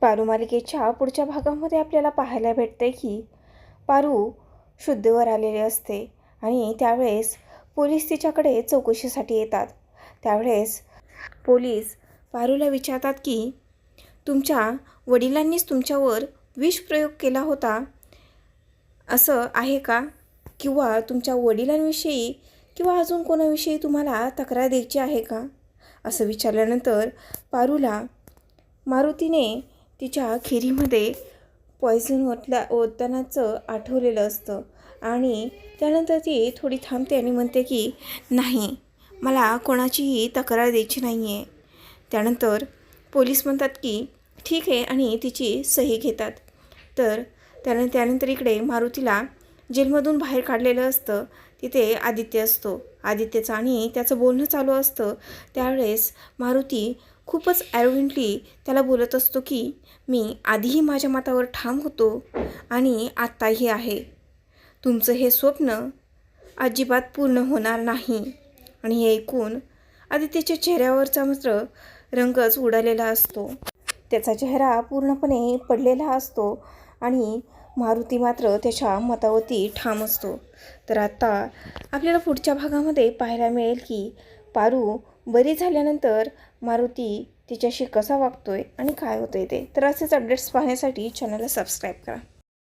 पारू मालिकेच्या पुढच्या भागामध्ये आपल्याला पाहायला भेटते की पारू शुद्धीवर आलेले असते आणि त्यावेळेस पोलीस तिच्याकडे चौकशीसाठी येतात. त्यावेळेस पोलीस पारूला विचारतात की तुमच्या वडिलांनीच तुमच्यावर विष प्रयोग केला होता? असं आहे का? किंवा तुमच्या वडिलांविषयी किंवा अजून कोणाविषयी तुम्हाला तक्रार द्यायची आहे का? असं विचारल्यानंतर पारूला मारुतीने तिच्या खिरीमध्ये पॉयझन ओतल्या ओततानाचं आठवलेलं असतं. आणि त्यानंतर ती थोडी थांबते आणि म्हणते की नाही मला कोणाचीही तक्रार द्यायची नाही आहे त्यानंतर पोलीस म्हणतात की ठीक आहे आणि तिची सही घेतात. तर त्यानं त्यानंतर इकडे मारुतीला जेलमधून बाहेर काढलेलं असतं. तिथे आदित्य असतो. आदित्यचं आणि त्याचं बोलणं चालू असतं. त्यावेळेस मारुती खूपच ॲरोगेंटली त्याला बोलत असतो की मी आधीही माझ्या मतावर ठाम होतो आणि आत्ताही आहे. तुमचं हे स्वप्न अजिबात पूर्ण होणार नाही. आणि हे ऐकून आदित्यच्या चेहऱ्यावरचा मात्र रंगच उडालेला असतो. त्याचा चेहरा पूर्णपणे पडलेला असतो आणि मारुती मात्र त्याच्या मतावरती ठाम असतो. तर आता आपल्याला पुढच्या भागामध्ये पाहायला मिळेल की पारू बरी झाल्यानंतर मारुती तिच्याशी कसा वागतोय आणि काय होतंय ते. तर असेच अपडेट्स पाहण्यासाठी चॅनलला सबस्क्राईब करा.